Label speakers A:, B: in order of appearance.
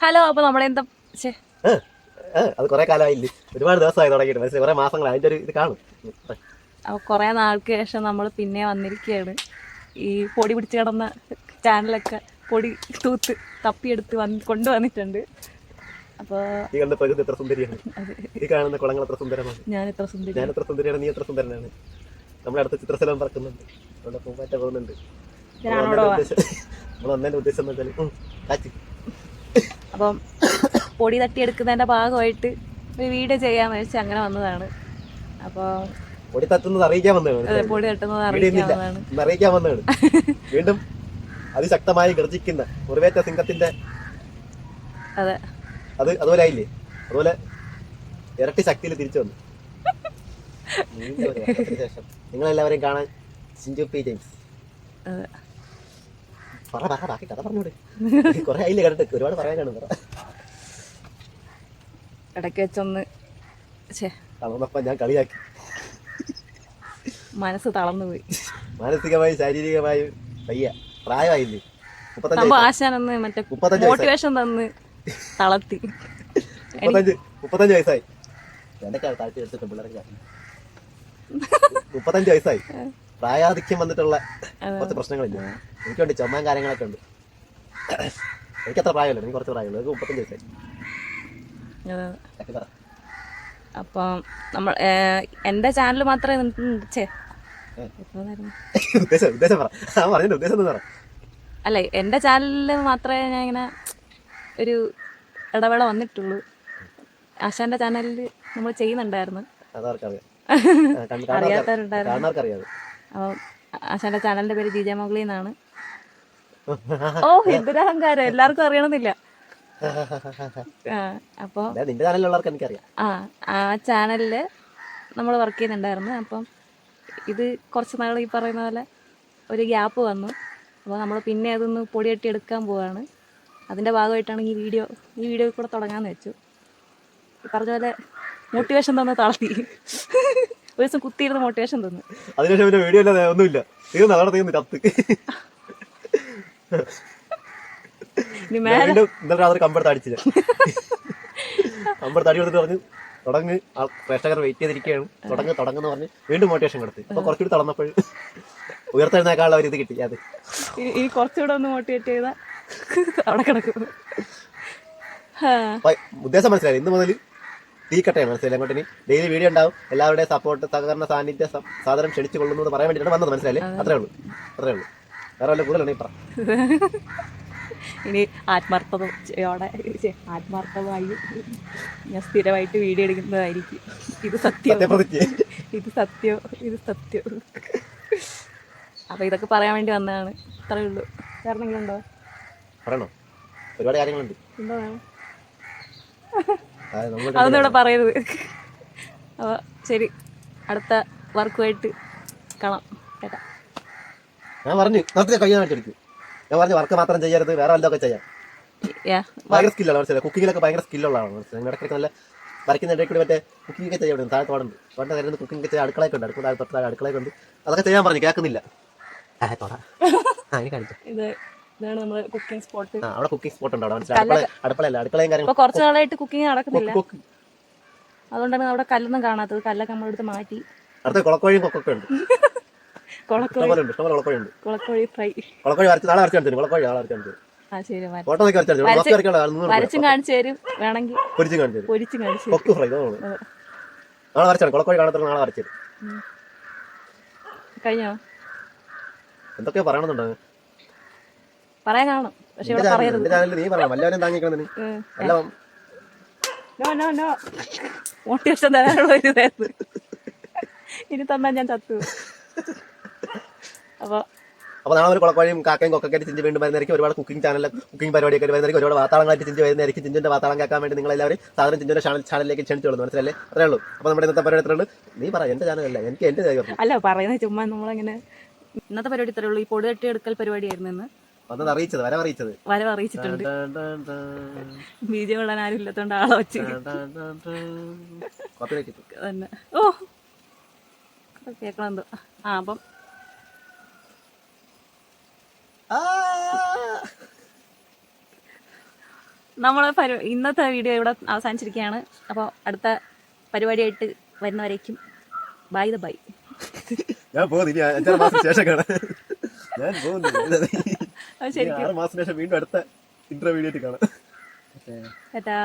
A: Hello അപ്പൊ നമ്മളെന്താ?
B: അത് കുറെ കാലമായില്ലേ. ഒരുപാട് ദിവസമായി തുടങ്ങിയിട്ട്. മനസ്സിലായി? കുറെ മാസങ്ങളായി. അതിന്റെ ഒരു ഇത് കാണും.
A: അപ്പൊ കുറെ നാൾക്ക് ശേഷം നമ്മൾ പിന്നെ വന്നിരിക്കുകയാണ് ഈ പൊടി പിടിച്ച് കിടന്ന ചാനലൊക്കെ പൊടി തൂത്ത് തപ്പിയെടുത്ത് വന്ന് കൊണ്ടുവന്നിട്ടുണ്ട് അപ്പോൾ
B: ഈ കണ്ട പ്രകൃതി എത്ര സുന്ദരിയാണ്. ഈ കാണുന്ന കുളങ്ങൾ എത്ര സുന്ദരമാണ്.
A: ഞാൻ എത്ര സുന്ദരി
B: ഞാൻ എത്ര സുന്ദരിയാണ് നീ എത്ര സുന്ദരനാണ്. നമ്മുടെ അടുത്ത ചിത്രസ്ഥലം പറക്കുന്നുണ്ട്. നമ്മുടെ പൂമ്പാറ്റ പോകുന്നുണ്ട്. നമ്മൾ ഉദ്ദേശം എന്ന് വെച്ചാൽ ഉം, കാറ്റ്.
A: അപ്പം പൊടി തട്ടിയെടുക്കുന്നതിന്റെ ഭാഗമായിട്ട് ഒരു വീഡിയോ വെച്ച് അങ്ങനെ വന്നതാണ്. അപ്പോൾ
B: പൊടി തട്ടുന്നത് അറിയിക്കാൻ വന്നതാണ്
A: പൊടി തട്ടുന്നത്
B: അറിയിക്കാൻ വന്നതാണ്. വീണ്ടും അതിശക്തമായി ഗർജിക്കുന്ന ഉറവേറ്റ സിംഹത്തിന്റെ
A: അതെ.
B: അത് അതുപോലെ ആയില്ലേ? അതുപോലെ ഇരട്ടി ശക്തിയിൽ തിരിച്ചു വന്നു. നിങ്ങളെല്ലാവരെയും കാണാൻ സിഞ്ചു പി ജെയിംസ്.
A: അതെ.
B: പറ പറ ബാക്കി കഥ പറഞ്ഞൂടെ. കുറെ ആയില്ലേ കണ്ടിട്ട് ഒരുപാട് പറയാൻ കാണും പറ.
A: ഇടയ്ക്ക് വെച്ചൊന്ന്
B: തളർന്നപ്പം ഞാൻ കളിയാക്കി.
A: മനസ്സ് തളർന്നുപോയി.
B: മാനസികമായി ശാരീരികമായി വയ്യ. പ്രായമായില്ലേ.
A: ആശാനൊന്ന് മറ്റേ മോട്ടിവേഷൻ തന്ന് തളർത്തി.
B: മുപ്പത്തഞ്ച് വയസ്സായി. എന്റെ താഴ്ത്തി എടുത്തിട്ട് പിള്ളേർക്ക് മുപ്പത്തഞ്ച് വയസ്സായി. പ്രായാധിക്യം വന്നിട്ടുള്ള കുറച്ച് പ്രശ്നങ്ങളില്ല. എനിക്കുണ്ട് ചുമയും കാര്യങ്ങളൊക്കെ ഉണ്ട്. എനിക്ക് അത്ര പ്രായമല്ല എനിക്ക് കുറച്ച് പ്രായമുള്ളൂ. എനിക്ക് മുപ്പത്തഞ്ച് വയസ്സായി.
A: അപ്പം നമ്മൾ എന്റെ എന്റെ ചാനൽ മാത്രമേ അല്ല എന്റെ ചാനലിൽ മാത്രമേ ഞാൻ ഇങ്ങനെ ഒരു ഇടവേള വന്നിട്ടുള്ളൂ. ആശാന്റെ ചാനലിൽ നമ്മൾ ചെയ്യുന്നുണ്ടായിരുന്നു. അറിയാത്തവരുണ്ടായിരുന്നു. അപ്പം ആശാന്റെ ചാനലിന്റെ പേര് ജിജ മൊഗ്ലി എന്നാണ്. ഓ എന്തൊരഹങ്കാരം എല്ലാവർക്കും അറിയണമെന്നില്ല.
B: അപ്പോ നിന്റെ ചാനലിലുള്ളവർക്ക് എനിക്കറിയാം.
A: ആ ആ ചാനലിൽ നമ്മൾ വർക്ക് ചെയ്യുന്നുണ്ടായിരുന്നു. അപ്പം ഇത് കുറച്ച് നാൾ ഈ പറയുന്ന പോലെ ഒരു ഗ്യാപ്പ് വന്നു. അപ്പോൾ നമ്മൾ പിന്നെ അതൊന്ന് പൊടിയട്ടി എടുക്കാൻ പോവാണ്. അതിന്റെ ഭാഗമായിട്ടാണ് ഈ വീഡിയോ ഈ വീഡിയോ കൂടെ തുടങ്ങാമെന്ന് വെച്ചു. പറഞ്ഞ പോലെ മോട്ടിവേഷൻ തന്നെ തളർത്തി. ഒരു ദിവസം കുത്തിയിരുന്ന് മോട്ടിവേഷൻ തന്നു.
B: അതിനുശേഷം പിന്നെ വീഡിയോ അല്ലാതെ ഒന്നുമില്ല. തീർന്നു അതോടെ തീർന്നു കത്ത്.
A: ഇനി
B: ഞാൻ
A: മേലെ
B: വീണ്ടും ഇന്നലെ രാത്രി കമ്പെടുത്ത് അടിച്ചില്ല. കമ്പെടുത്ത് അടി കൊടുത്തിട്ട് പറഞ്ഞു തുടങ്ങ്. ആ പ്രേക്ഷകർ വെയിറ്റ് ചെയ്തിരിക്കുകയാണ്. തുടങ്ങ് തുടങ്ങുന്ന പറഞ്ഞ് വീണ്ടും മോട്ടിവേഷൻ കൊടുത്ത്. അപ്പൊ കുറച്ചുകൂടി തളർന്നപ്പോൾ ഉയർത്തെഴുന്നേക്കാനുള്ള ഒരു ഇത് കിട്ടി അത്.
A: ഇനി ഇനി കുറച്ചുകൂടെ ഒന്ന് മോട്ടിവേറ്റ് ചെയ്താൽ അവിടെ കിടക്കും ആ,
B: അപ്പൊ ഉദ്ദേശം മനസ്സിലായി ഇന്ന് മുതൽ തീക്കട്ടെ മനസ്സിലായി അങ്ങോട്ട് ഇനി? ഡെയിലി വീഡിയോ ഉണ്ടാവും. എല്ലാവരുടെയും സപ്പോർട്ട് സഹകരണ സാന്നിധ്യ സാധനം ക്ഷണിച്ചു കൊള്ളുന്നു എന്ന് പറയാൻ വേണ്ടിയിട്ടാണ് വന്നത് മനസ്സിലായി അത്രേ ഉള്ളൂ. അത്രേ ഉള്ളൂ. വേറെ വല്ല കൂടുതലാണ് ഇപ്പം പറ?
A: ഇനി ആത്മാർത്ഥതയോടെ ആത്മാർത്ഥമായി ഞാൻ സ്ഥിരമായിട്ട് വീഡിയോ എടുക്കുന്നതായിരിക്കും. ഇത് സത്യം. ഇത് സത്യം. ഇത് സത്യം. അപ്പൊ ഇതൊക്കെ പറയാൻ വേണ്ടി വന്നതാണ്. അത്രേ ഉള്ളൂ. എന്തെങ്കിലും ഉണ്ടോ?
B: പറയണോ? ഒരുപാട് കാര്യങ്ങളുണ്ട്.
A: എന്താ വേണം അതൊന്നും ഇവിടെ പറയരുത്. അപ്പോൾ ശരി. അടുത്ത വർക്കുമായിട്ട് കാണാം. കേട്ടാ
B: ഞാൻ പറഞ്ഞു നടത്തിയ കയ്യാൻ വേണ്ടി ഞാൻ പറഞ്ഞു വർക്ക് മാത്രം ചെയ്യരുത് വേറെ വല്ലതൊക്കെ ചെയ്യാം. ഭയങ്കര സ്കില്ലാണ് മനസ്സിലായി? കുക്കിങ്ങിലൊക്കെ ഭയങ്കര സ്കില്ലുള്ള ആളാണ് മനസ്സിലായി? ഇടയ്ക്ക് നല്ല വരയ്ക്കുന്ന ഇടയ്ക്ക് കൂടി മറ്റേ കുക്കിംഗ് ഒക്കെ ചെയ്യാൻ താഴെ പാടുണ്ട് പണ്ട് കാര്യം കുക്കിംഗ് ഒക്കെ ചെയ്യാൻ അടുക്കളയൊക്കെ ഉണ്ട് അടുക്കള അടുക്കളയൊക്കെ ഉണ്ട്. അതൊക്കെ ചെയ്യാൻ പറഞ്ഞു കേൾക്കുന്നില്ല. ആ തോട. ആ ഇനി കാണിച്ചു.
A: ഇതാണ് നമ്മുടെ കുക്കിംഗ് സ്പോട്ട്
B: അവിടെ കുക്കിംഗ് സ്പോട്ട് ഉണ്ട് അവിടെ മനസ്സിലായി. അടുക്കള അടുക്കളയല്ല അടുക്കളയും കാര്യങ്ങളും.
A: കുറച്ച് നാളായിട്ട് കുക്കിംഗ് നടക്കുന്നില്ല. അതുകൊണ്ടാണ് അവിടെ കല്ലൊന്നും കാണാത്തത്. കല്ലൊക്കെ നമ്മളെടുത്ത് മാറ്റി.
B: അടുത്ത കുളക്കോഴിയും കൊക്കൊക്കെ ഉണ്ട്.
A: കുളക്കോഴി. ഫ്രൈ.
B: കുളക്കോഴി വരച്ച് നാളെ വരച്ചു കാണിച്ചു കുളക്കോഴി നാളെ വരച്ചു കാണിച്ചു
A: ആ ശരി വര-
B: ഫോട്ടോ ഒക്കെ വരച്ചു കാണിച്ചു മൊത്തം വരയ്ക്കാനുള്ള ആൾ
A: വരച്ചും കാണിച്ചു തരും വേണമെങ്കിൽ.
B: പൊരിച്ചും കാണിച്ചു തരും.
A: പൊരിച്ചും കാണിച്ചു തരും.
B: കൊക്ക് ഫ്രൈ തോന്നുന്നു
A: അതെ.
B: നാളെ വരച്ചാണ് കുളക്കോഴി കാണത്തുള്ള നാളെ വരച്ചത്
A: കഴിഞ്ഞോ?
B: എന്തൊക്കെയോ പറയണമെന്നുണ്ടോ?
A: പറയാൻ കാണും പക്ഷെ ഇവിടെ പറയരുത്.
B: നീ പറയണം. വല്ലവരും താങ്ങിക്കണം നീ.
A: നോ നോ നോ മോട്ടിവേഷൻ തരാനുള്ള ഒരു ഇതായിരുന്നു ഇനി തന്നാൽ ഞാൻ ചത്തു. അപ്പോൾ
B: അപ്പൊ നാളെ ഒരു കുളക്കോഴിയും കാക്കയും കൊക്കൊക്കെ ചിഞ്ചി വീണ്ടും വരുന്നതായിരിക്കും. ഒരുപാട് കുക്കിംഗ് ചാനൽ കുക്കിംഗ് പരിപാടിയൊക്കെ വരുന്നതായിരിക്കും. ഒരുപാട് വാത്താളങ്ങളായിട്ട് ചിഞ്ചി വരുന്നതായിരിക്കും. ചിഞ്ചിന്റെ വാത്താളം കേൾക്കാൻ വേണ്ടി നിങ്ങൾ എല്ലാവരും സാധനം ചാനൽ ചാനലിലേക്ക് ക്ഷണിച്ചോളൂ മനസ്സിലല്ലേ അത്രേ ഉള്ളൂ. അപ്പോൾ നമ്മുടെ ഇന്നത്തെ പരിപാടി നീ പറ ചാനലല്ല എനിക്ക്
A: അല്ല പറയുന്നത് ചുമ്മാ നമ്മളങ്ങനെ ഇന്നത്തെ പരിപാടി ഇത്രേ ഉള്ളൂ. ഈ പൊടി തട്ടി എടുക്കൽ പരിപാടിയായിരുന്നു ഇന്ന്.
B: വന്നത് അറിയിച്ചത് വരവ് അറിയിച്ചത്.
A: വരവ് അറിയിച്ചിട്ടുണ്ട്. ബീജം കൊള്ളാൻ ആരും ഇല്ലാത്തോണ്ട് ആളെ വെച്ച്. തന്നെ. ഓ കേൾക്കണം എന്തോ ആ അപ്പം. നമ്മളെ പരി ഇന്നത്തെ വീഡിയോ ഇവിടെ അവസാനിച്ചിരിക്കുകയാണ്. അപ്പോൾ അടുത്ത പരിപാടിയായിട്ട് വരുന്നവരേക്കും ബൈ ദ ബൈ
B: ഞാൻ പോകുന്നു ഇനി അഞ്ചാറ് മാസം ശേഷം കാണാം. ഞാൻ പോകുന്നു
A: അത് ശരിക്കും
B: ആറ് മാസത്തിന് ശേഷം വീണ്ടും അടുത്ത ഇന്റർവ്യൂ കാണാം.
A: ചേട്ടാ.